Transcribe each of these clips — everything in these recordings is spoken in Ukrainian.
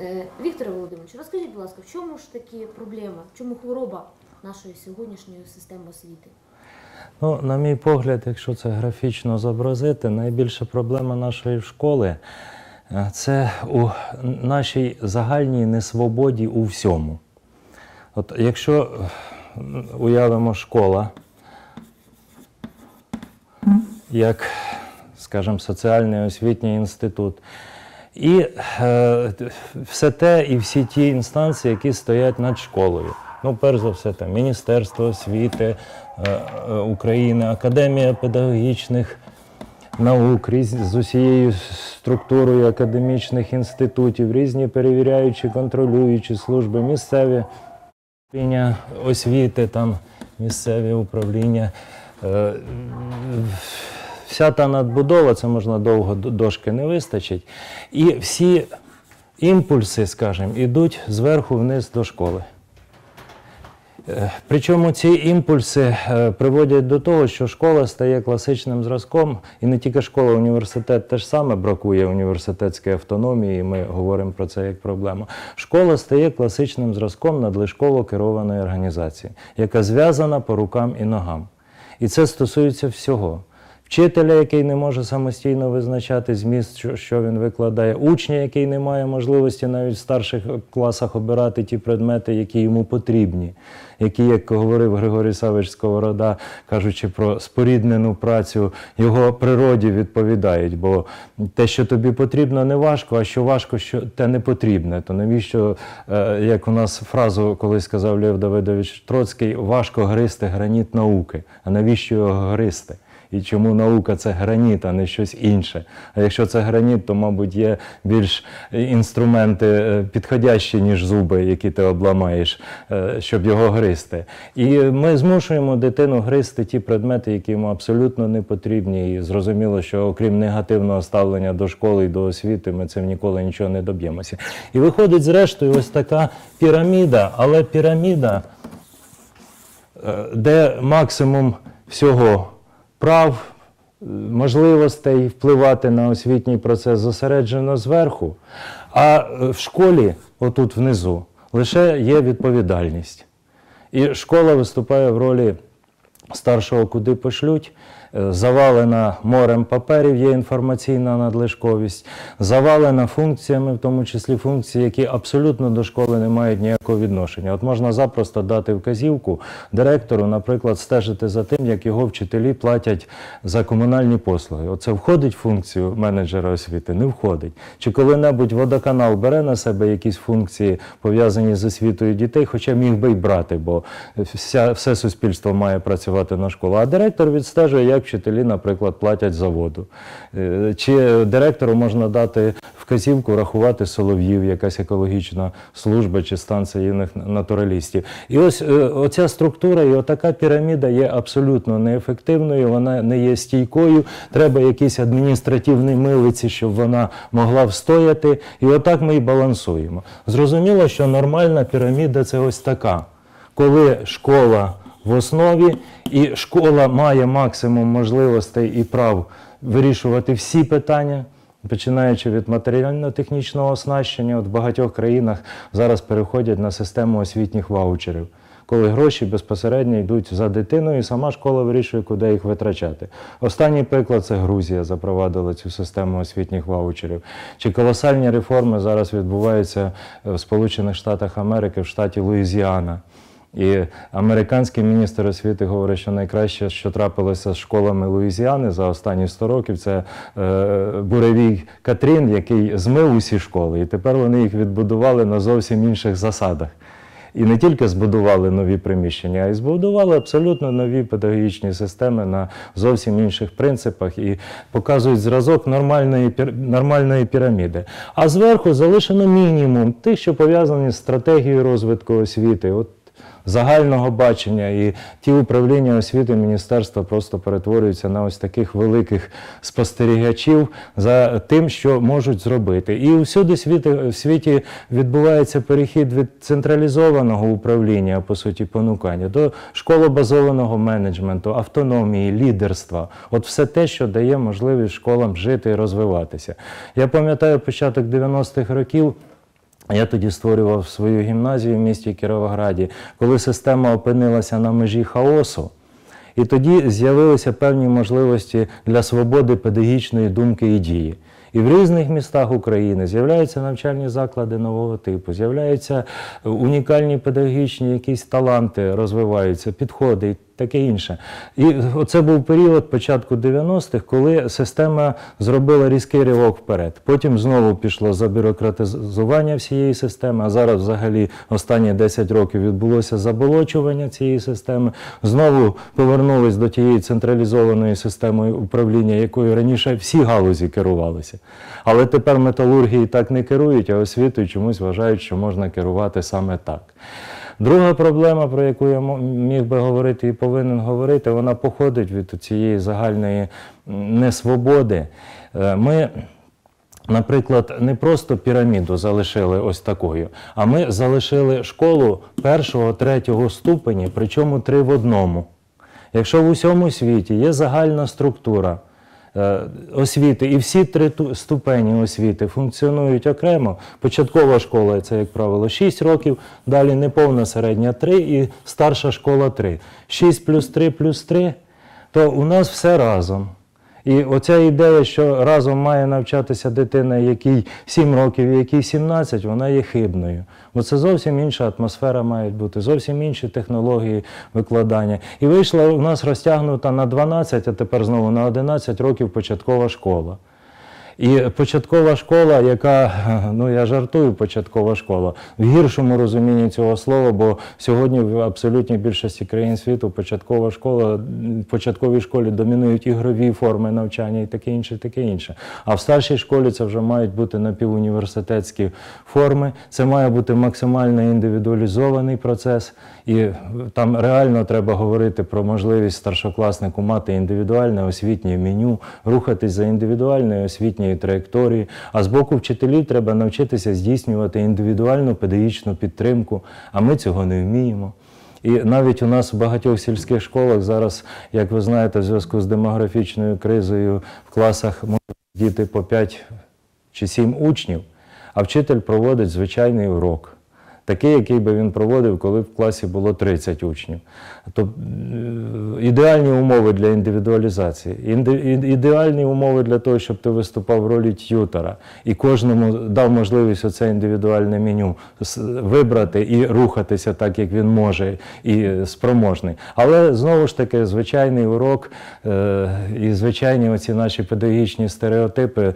Е, Вікторе Володимирович, розкажіть, будь ласка, в чому ж таки проблема, в чому хвороба нашої сьогоднішньої системи освіти? Ну, на мій погляд, якщо це графічно зобразити, найбільша проблема нашої школи е, це у нашій загальній несвободі у всьому. От якщо е, уявимо школа як, скажімо, соціальний освітній інститут, і е, все те, і всі ті інстанції, які стоять над школою. Ну, перш за все, там Міністерство освіти е, е, України, Академія педагогічних наук різ- з усією структурою академічних інститутів, різні перевіряючі, контролюючі служби, місцеві управління освіти, там місцеві управління. Е, Вся та надбудова, це можна довго до- дошки не вистачить. І всі імпульси, скажімо, йдуть зверху вниз до школи. Е, Причому ці імпульси е, приводять до того, що школа стає класичним зразком, і не тільки школа, університет теж саме бракує університетської автономії, і ми говоримо про це як проблему. Школа стає класичним зразком надлишково керованої організації, яка зв'язана по рукам і ногам. І це стосується всього. Вчителя, який не може самостійно визначати зміст, що- він викладає, учня, який не має можливості навіть в старших класах обирати ті предмети, які йому потрібні, які, як говорив Григорій Савич Сковорода, кажучи про споріднену працю, його природі відповідають. Бо те, що тобі потрібно, не важко, а що важко, що те не потрібне. То навіщо, е, як у нас фразу колись сказав Лев Давидович Троцький, важко гристи граніт науки. А навіщо його гристи? І чому наука це граніт, а не щось інше. А якщо це граніт, то, мабуть, є більш інструменти е, підходящі, ніж зуби, які ти обламаєш, е, щоб його гризти. І ми змушуємо дитину гризти ті предмети, які йому абсолютно не потрібні. І зрозуміло, що окрім негативного ставлення до школи і до освіти, ми цим ніколи нічого не доб'ємося. І виходить, зрештою, ось така піраміда, але піраміда е, де максимум всього прав, можливостей впливати на освітній процес зосереджено зверху, а е, в школі, отут внизу, лише є відповідальність. І школа виступає в ролі старшого, куди пошлють. Е, Завалена морем паперів, є інформаційна надлишковість, завалена функціями, в тому числі функції, які абсолютно до школи не мають ніякого відношення. От можна запросто дати вказівку директору, наприклад, стежити за тим, як його вчителі платять за комунальні послуги. Оце входить в функцію менеджера освіти? Не входить. Чи коли-небудь водоканал бере на себе якісь функції, пов'язані з освітою дітей, хоча міг би й брати, бо вся, все суспільство має працювати на школу. А директор відстежує, як вчителі, наприклад, платять за воду. Е, Чи директору можна дати вказівку рахувати солов'їв, якась екологічна служба чи станція юних натуралістів. І ось е, оця структура і отака піраміда є абсолютно неефективною, вона не є стійкою. Треба якісь адміністративні милиці, щоб вона могла встояти. І отак ми і балансуємо. Зрозуміло, що нормальна піраміда це ось така, коли школа в основі, і школа має максимум можливостей і прав вирішувати всі питання. Починаючи від матеріально-технічного оснащення, от в багатьох країнах зараз переходять на систему освітніх ваучерів, коли гроші безпосередньо йдуть за дитиною, і сама школа вирішує, куди їх витрачати. Останній приклад це Грузія запровадила цю систему освітніх ваучерів. Чи колосальні реформи зараз відбуваються в Сполучених Штатах Америки, в штаті Луїзіана. І американський міністр освіти говорить, що найкраще, що трапилося з школами Луїзіани за останні 100 років, це е, буревій Катрін, який змив усі школи, і тепер вони їх відбудували на зовсім інших засадах. І не тільки збудували нові приміщення, а й збудували абсолютно нові педагогічні системи на зовсім інших принципах і показують зразок нормальної, нормальної піраміди. А зверху залишено мінімум тих, що пов'язані з стратегією розвитку освіти. От загального бачення, і ті управління освіти міністерства просто перетворюються на ось таких великих спостерігачів за тим, що можуть зробити. І всюди в світі відбувається перехід від централізованого управління, по суті, понукання, до школобазованого менеджменту, автономії, лідерства. От все те, що дає можливість школам жити і розвиватися. Я пам'ятаю початок 90-х років. Я тоді створював свою гімназію в місті Кіровограді, коли система опинилася на межі хаосу. І тоді з'явилися певні можливості для свободи педагогічної думки і дії. І в різних містах України з'являються навчальні заклади нового типу, з'являються е, унікальні педагогічні якісь таланти, розвиваються, підходи таке інше. І оце був період початку 90-х, коли система зробила різкий ривок вперед. Потім знову пішло забюрократизування всієї системи, а зараз взагалі останні 10 років відбулося заболочування цієї системи. Знову повернулись до тієї централізованої системи управління, якою раніше всі галузі керувалися. Але тепер металургії так не керують, а освітою чомусь вважають, що можна керувати саме так. Друга проблема, про яку я міг би говорити і повинен говорити, вона походить від цієї загальної несвободи. Е, Ми Наприклад, не просто піраміду залишили ось такою, а ми залишили школу першого, третього ступені, причому три в одному. Якщо в усьому світі є загальна структура освіти, і всі три ту- ступені освіти функціонують окремо, початкова школа це, як правило, 6 років, далі неповна середня 3 і старша школа 3. 6 плюс 3 плюс 3, то у нас все разом. І оця ідея, що разом має навчатися дитина, якій 7 років якій 17, вона є хибною. Бо це зовсім інша атмосфера має бути, зовсім інші технології викладання. І вийшла у нас розтягнута на 12, а тепер знову на 11 років початкова школа. І початкова школа, яка, ну я жартую, початкова школа, в гіршому розумінні цього слова, бо сьогодні в абсолютній більшості країн світу початкова школа, в початковій школі домінують ігрові форми навчання і таке інше, таке інше. А в старшій школі це вже мають бути напівуніверситетські форми, це має бути максимально індивідуалізований процес. І там реально треба говорити про можливість старшокласнику мати індивідуальне освітнє меню, рухатись за індивідуальною освітньою траєкторією. А з боку вчителів треба навчитися здійснювати індивідуальну педагогічну підтримку, а ми цього не вміємо. І навіть у нас в багатьох сільських школах зараз, як ви знаєте, в зв'язку з демографічною кризою в класах можуть діти по 5 чи 7 учнів, а вчитель проводить звичайний урок. Такий, який би він проводив, коли в класі було 30 учнів. Тобто ідеальні умови для індивідуалізації, ідеальні умови для того, щоб ти виступав в ролі т'ютера і кожному дав можливість оце індивідуальне меню вибрати і рухатися так, як він може і спроможний. Але знову ж таки, звичайний урок е, і звичайні оці наші педагогічні стереотипи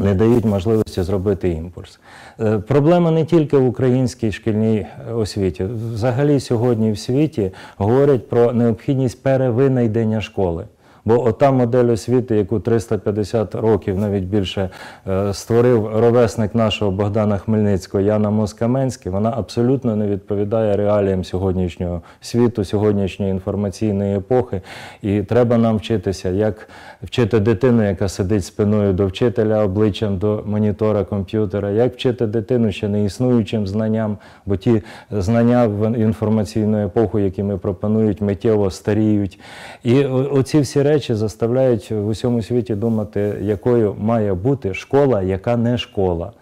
не дають можливості зробити імпульс. Е, Проблема не тільки в українській шкільній е, освіті. Взагалі сьогодні в світі говорять про необхідність перевинайдення школи. Бо ота модель освіти, яку 350 років, навіть більше, е, створив ровесник нашого Богдана Хмельницького Яна Москаменський, вона абсолютно не відповідає реаліям сьогоднішнього світу, сьогоднішньої інформаційної епохи. І треба нам вчитися, як вчити дитину, яка сидить спиною до вчителя, обличчям до монітора комп'ютера, як вчити дитину ще не існуючим знанням, бо ті знання в інформаційну епоху, які ми пропонують, миттєво старіють. І оці всі речі заставляють в усьому світі думати, якою має бути школа, яка не школа.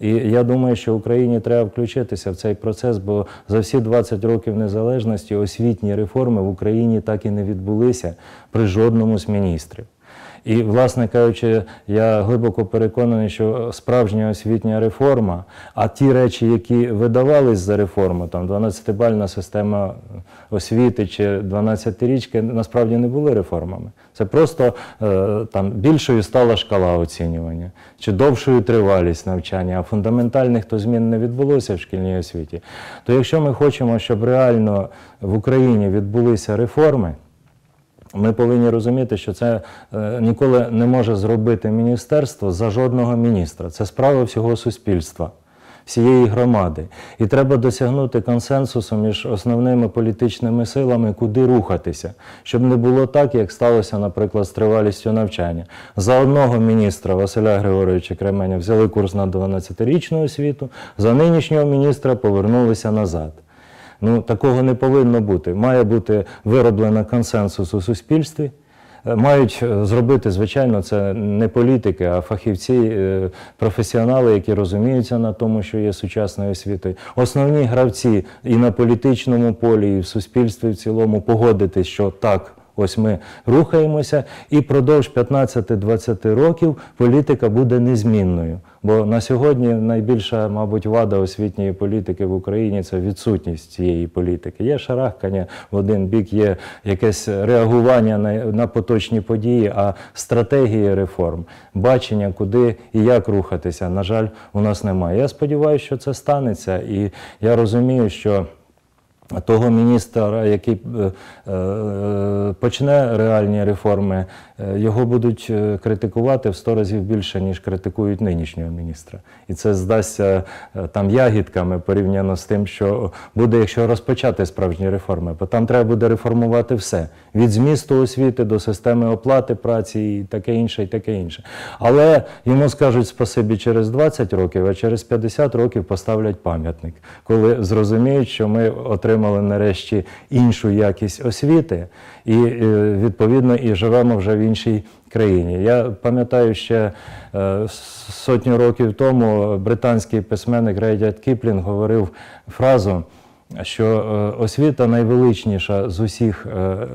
І я думаю, що Україні треба включитися в цей процес, бо за всі 20 років незалежності освітні реформи в Україні так і не відбулися при жодному з міністрів. І, власне кажучи, я глибоко переконаний, що справжня освітня реформа, а ті речі, які видавались за реформу, там 12-бальна система освіти чи 12-річки, насправді не були реформами. Це просто е, там більшою стала шкала оцінювання, чи довшою тривалість навчання, а фундаментальних то змін не відбулося в шкільній освіті. То якщо ми хочемо, щоб реально в Україні відбулися реформи, ми повинні розуміти, що це е, ніколи не може зробити міністерство за жодного міністра. Це справа всього суспільства, всієї громади. І треба досягнути консенсусу між основними політичними силами, куди рухатися, щоб не було так, як сталося, наприклад, з тривалістю навчання. За одного міністра Василя Григоровича Кременя взяли курс на 12-річну освіту, за нинішнього міністра повернулися назад. Ну, такого не повинно бути. Має бути вироблено консенсус у суспільстві, е, мають е, зробити, звичайно, це не політики, а фахівці, е, професіонали, які розуміються на тому, що є сучасною освітою. Основні гравці і на політичному полі, і в суспільстві в цілому погодитись, що так. Ось ми рухаємося, і продовж 15-20 років політика буде незмінною. Бо на сьогодні найбільша, мабуть, вада освітньої політики в Україні це відсутність цієї політики. Є шарахкання в один бік, є якесь реагування на, на поточні події, а стратегії реформ, бачення, куди і як рухатися, на жаль, у нас немає. Я сподіваюся, що це станеться, і я розумію, що. Того міністра, який е, е, почне реальні реформи, е, його будуть критикувати в сто разів більше, ніж критикують нинішнього міністра. І це здасться там ягідками порівняно з тим, що буде, якщо розпочати справжні реформи. Бо там треба буде реформувати все: від змісту освіти до системи оплати праці і таке інше, і таке інше. Але йому скажуть спасибі через 20 років, а через 50 років поставлять пам'ятник, коли зрозуміють, що ми отримали нарешті іншу якість освіти, і е, відповідно і живемо вже в іншій країні. Я пам'ятаю ще е, сотню років тому британський письменник Рейдяд Кіплінг говорив фразу, що е, освіта найвеличніша з усіх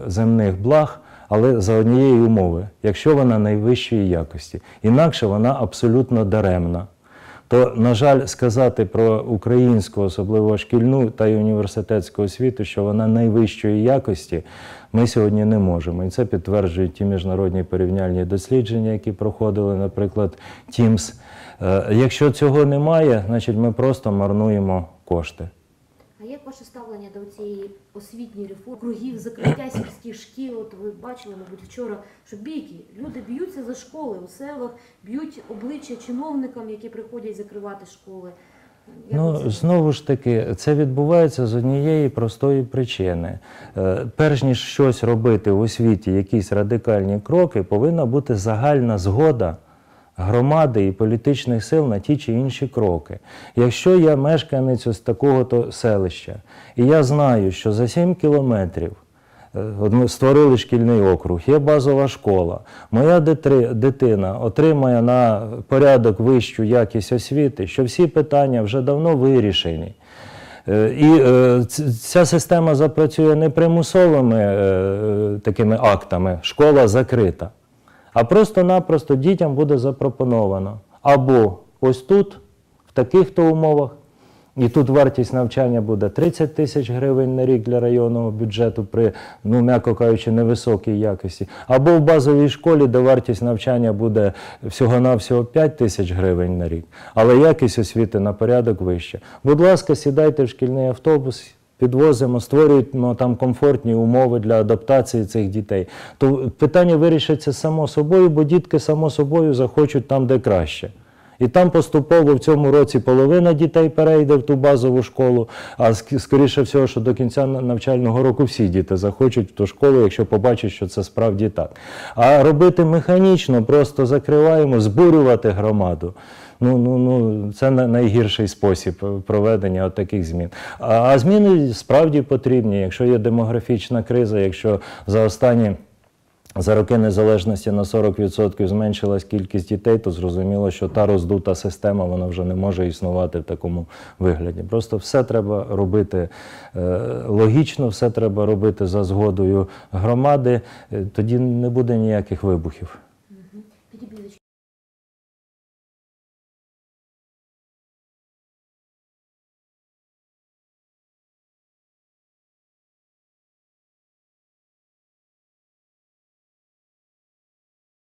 земних благ. Але за однієї умови, якщо вона найвищої якості, інакше вона абсолютно даремна то, на жаль, сказати про українську, особливо шкільну та й університетську освіту, що вона найвищої якості, ми сьогодні не можемо. І це підтверджують ті міжнародні порівняльні дослідження, які проходили, наприклад, TIMSS. Е, Якщо цього немає, значить ми просто марнуємо кошти. Як ваше ставлення до цієї освітньої реформи, кругів, закриття сільських шкіл? От ви бачили, мабуть, вчора, що бійки, люди б'ються за школи у селах, б'ють обличчя чиновникам, які приходять закривати школи. Як Ну, це знову ж таки, це відбувається з однієї простої причини. Е, Перш ніж щось робити в освіті, якісь радикальні кроки, повинна бути загальна згода громади і політичних сил на ті чи інші кроки. Якщо я мешканець ось такого-то селища, і я знаю, що за 7 кілометрів Е, ми створили шкільний округ, є базова школа. Моя дитина отримає на порядок вищу якість освіти, що всі питання вже давно вирішені. Е, І е, ця система запрацює не примусовими такими актами, школа закрита, а просто-напросто дітям буде запропоновано або ось тут, в таких-то умовах, і тут вартість навчання буде 30 тисяч гривень на рік для районного бюджету при, ну, м'яко кажучи, невисокій якості. Або в базовій школі, де вартість навчання буде всього-навсього 5 тисяч гривень на рік, але якість освіти на порядок вища. Будь ласка, сідайте в шкільний автобус. Підвозимо, створюємо там комфортні умови для адаптації цих дітей. То питання вирішиться само собою, бо дітки само собою захочуть там, де краще. І там поступово в цьому році половина дітей перейде в ту базову школу, а скоріше всього, що до кінця навчального року всі діти захочуть в ту школу, якщо побачать, що це справді так. А робити механічно, просто закриваємо, збурювати громаду. Ну, ну, ну, це на- найгірший спосіб проведення от таких змін. А, а зміни справді потрібні, якщо є демографічна криза, якщо за останні за роки незалежності на 40% зменшилась кількість дітей, то зрозуміло, що та роздута система вона вже не може існувати в такому вигляді. Просто все треба робити е, логічно, все треба робити за згодою громади, е, тоді не буде ніяких вибухів.